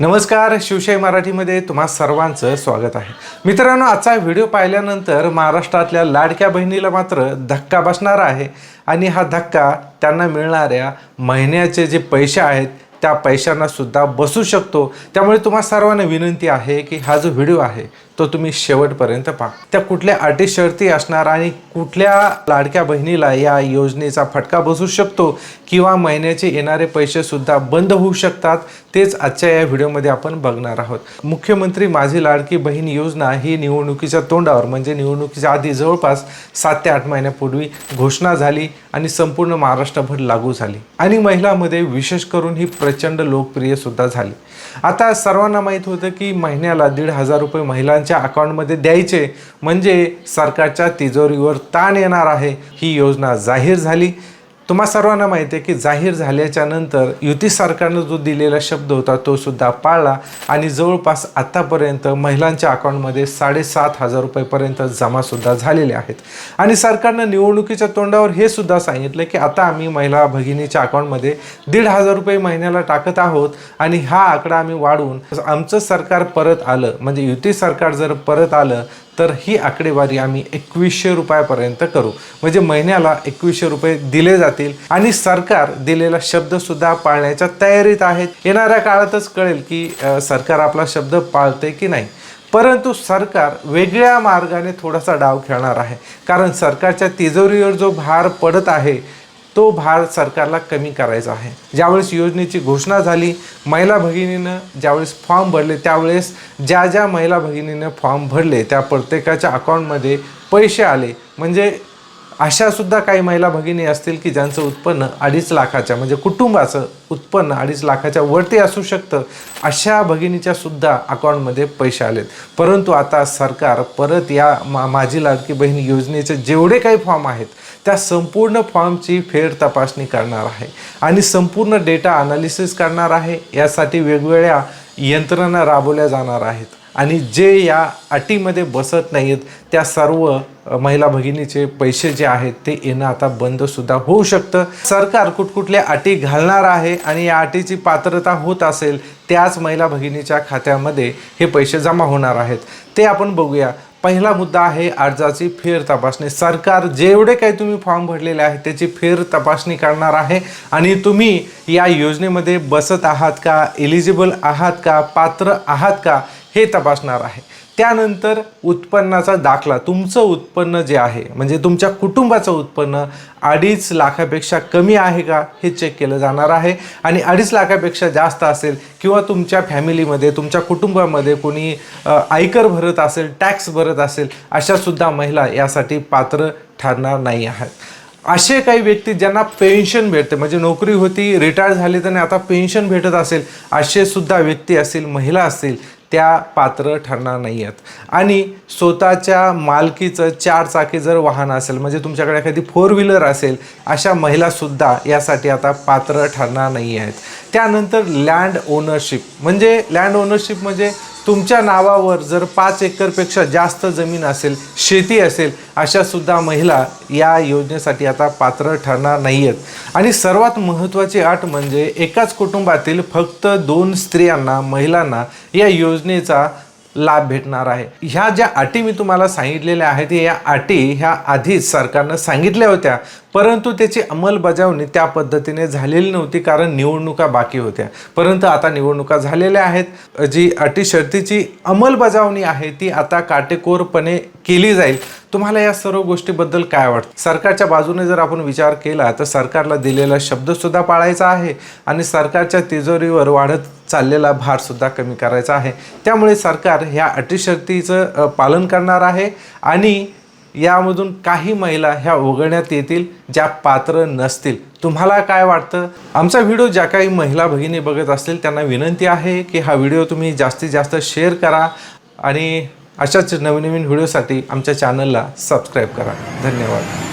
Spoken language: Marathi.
नमस्कार शिवशाही मराठीमध्ये तुम्हा सर्वांचं स्वागत आहे. मित्रांनो आजचा व्हिडिओ पाहिल्यानंतर महाराष्ट्रातल्या लाडक्या बहिणीला मात्र धक्का बसणार आहे आणि हा धक्का त्यांना मिळणाऱ्या महिन्याचे जे पैसे आहेत त्या पैशांना सुद्धा बसू शकतो. त्यामुळे तुम्हा सर्वांना विनंती आहे की हा जो व्हिडिओ आहे तो तुम्ही शेवटपर्यंत पहा. त्या कुठल्या अटी शर्ती असणार आणि कुठल्या लाडक्या बहिणीला या योजनेचा फटका बसू शकतो किंवा महिन्याचे येणारे पैसे सुद्धा बंद होऊ शकतात तेच आजच्या या व्हिडिओमध्ये आपण बघणार आहोत. मुख्यमंत्री माझी लाडकी बहीण योजना ही निवडणुकीच्या तोंडावर म्हणजे निवडणुकीच्या आधी जवळपास सात ते आठ महिन्यापूर्वी घोषणा झाली आणि संपूर्ण महाराष्ट्रभर लागू झाली. आणि महिलांमध्ये विशेष करून ही प्र प्रचंड लोकप्रिय सुद्धा झाली. आता सर्वांना माहीत होतं की महिन्याला दीड हजार रुपये महिलांच्या अकाउंटमध्ये द्यायचे. म्हणजे सरकारच्या तिजोरीवर ताण येणार आहे. ही योजना जाहीर झाली. तुम्हा सर्वांना माहिती आहे की जाहीर झाल्याच्यानंतर युती सरकारनं जो दिलेला शब्द होता तो सुद्धा पाळला आणि जवळपास आत्तापर्यंत महिलांच्या अकाउंटमध्ये साडेसात हजार रुपयेपर्यंत जमासुद्धा झालेले आहेत. आणि सरकारनं निवडणुकीच्या तोंडावर हे सुद्धा सांगितलं की आता आम्ही महिला भगिनीच्या अकाउंटमध्ये दीड हजार रुपये महिन्याला टाकत आहोत आणि हा आकडा आम्ही वाढवून आमचं सरकार परत आलं म्हणजे युती सरकार जर परत आलं तर ही आकडेवारी आम्ही एकवीसशे रुपयापर्यंत करू. म्हणजे महिन्याला एकवीसशे रुपये दिले जातील आणि सरकार दिलेला शब्दसुद्धा पाळण्याच्या तयारीत आहेत येणाऱ्या काळातच कळेल की सरकार आपला शब्द पाळते की नाही. परंतु सरकार वेगळ्या मार्गाने थोडासा डाव खेळणार आहे. कारण सरकारच्या तिजोरीवर जो भार पडत आहे तो भार सरकारला कमी करायचा आहे. ज्यावेळेस योजनेची घोषणा झाली महिला भगिनीनं ज्यावेळेस फॉर्म भरले त्यावेळेस ज्या ज्या महिला भगिनीनं फॉर्म भरले त्या प्रत्येकाच्या अकाउंटमध्ये पैसे आले. म्हणजे अशा सुद्धा काही महिला भगिनी असतील की ज्यांचं उत्पन्न अडीच लाखाच्या म्हणजे कुटुंबाचं उत्पन्न अडीच लाखाच्या वरती असू शकतं अशा भगिनीच्या सुद्धा अकाउंटमध्ये पैसे आलेत. परंतु आता सरकार परत या मा माझी लाडकी बहीण योजनेचे जेवढे काही फॉर्म आहेत त्या संपूर्ण फॉर्मची फेर तपासणी करणार आहे. आणि संपूर्ण डेटा अनालिसिस करणार आहे. यासाठी वेगवेगळ्या यंत्रणा राबवल्या जाणार आहेत. आणि जे या अटीमध्ये बसत नाहीत त्या सर्व महिला भगिनीचे पैसे जे आहेत ते येणं आता बंद सुद्धा होऊ शकतं. सरकार कुठकुठल्या अटी घालणार आहे आणि या अटीची पात्रता होत असेल त्याच महिला भगिनीच्या खात्यामध्ये हे पैसे जमा होणार आहेत. ते आपण बघूया. पहिला मुद्दा आहे अर्जाची फेर तपासणी. सरकार जेवढे काही तुम्ही फॉर्म भरलेले आहे त्याची फेर तपासणी करणार आहे. आणि तुम्ही या योजनेमध्ये बसत आहात का? एलिजिबल आहात का? पात्र आहात का? हे तपासणार आहे. त्यानंतर उत्पन्नाचा दाखला तुमचं उत्पन्न जे आहे म्हणजे तुमच्या कुटुंबाचं उत्पन्न अडीच लाखापेक्षा कमी आहे का हे चेक केलं जाणार आहे. आणि अडीच लाखापेक्षा जास्त असेल किंवा तुमच्या फॅमिलीमध्ये तुमच्या कुटुंबामध्ये कोणी आयकर भरत असेल टॅक्स भरत असेल अशासुद्धा महिला यासाठी पात्र ठरणार नाही आहेत. असे काही व्यक्ती ज्यांना पेन्शन भेटते म्हणजे नोकरी होती रिटायर झाली तर आता पेन्शन भेटत असेल असे सुद्धा व्यक्ती असतील महिला असतील त्या पात्र ठरणार नाही आहेत आणि स्वतःच्या मालकीचं चार चाकी जर वाहन असेल म्हणजे तुमच्याकडे एखादी फोर व्हीलर असेल अशा महिलासुद्धा यासाठी आता पात्र ठरणार नाही आहेत त्यानंतर लँड ओनरशिप म्हणजे लँड ओनरशिप म्हणजे तुमच्या नावावर जर पाच एकरपेक्षा जास्त जमीन असेल शेती असेल अशा सुद्धा महिला या योजनेसाठी आता पात्र ठरणार नाही आहेत आणि सर्वात महत्त्वाची अट म्हणजे एकाच कुटुंबातील फक्त दोन स्त्रियांना महिलांना या योजनेचा लाभ भेटणार आहे. ह्या ज्या अटी मी तुम्हाला सांगितलेल्या आहेत या अटी ह्या आधीच सरकारनं सांगितल्या होत्या. परंतु त्याची अंमलबजावणी त्या पद्धतीने झालेली नव्हती कारण निवडणुका बाकी होत्या. परंतु आता निवडणुका झालेल्या आहेत. जी अटी शर्तीची अंमलबजावणी आहे ती आता काटेकोरपणे केली जाईल. तुम्हाला या सर्व गोष्टीबद्दल काय वाटतं? सरकारच्या बाजूने जर आपण विचार केला तर सरकारला दिलेला शब्दसुद्धा पाळायचा आहे आणि सरकारच्या तिजोरीवर वाढत चाललेला भारसुद्धा कमी करायचा आहे. त्यामुळे सरकार ह्या अटीशक्तीचं पालन करणार आहे आणि यामधून काही महिला ह्या वगळण्यात येतील ज्या पात्र नसतील. तुम्हाला काय वाटतं? आमचा व्हिडिओ ज्या काही महिला भगिनी बघत असतील त्यांना विनंती आहे की हा व्हिडिओ तुम्ही जास्तीत जास्त शेअर करा आणि अशाच नवीन नवीन व्हिडिओसाठी आमच्या चॅनलला सबस्क्राईब करा. धन्यवाद.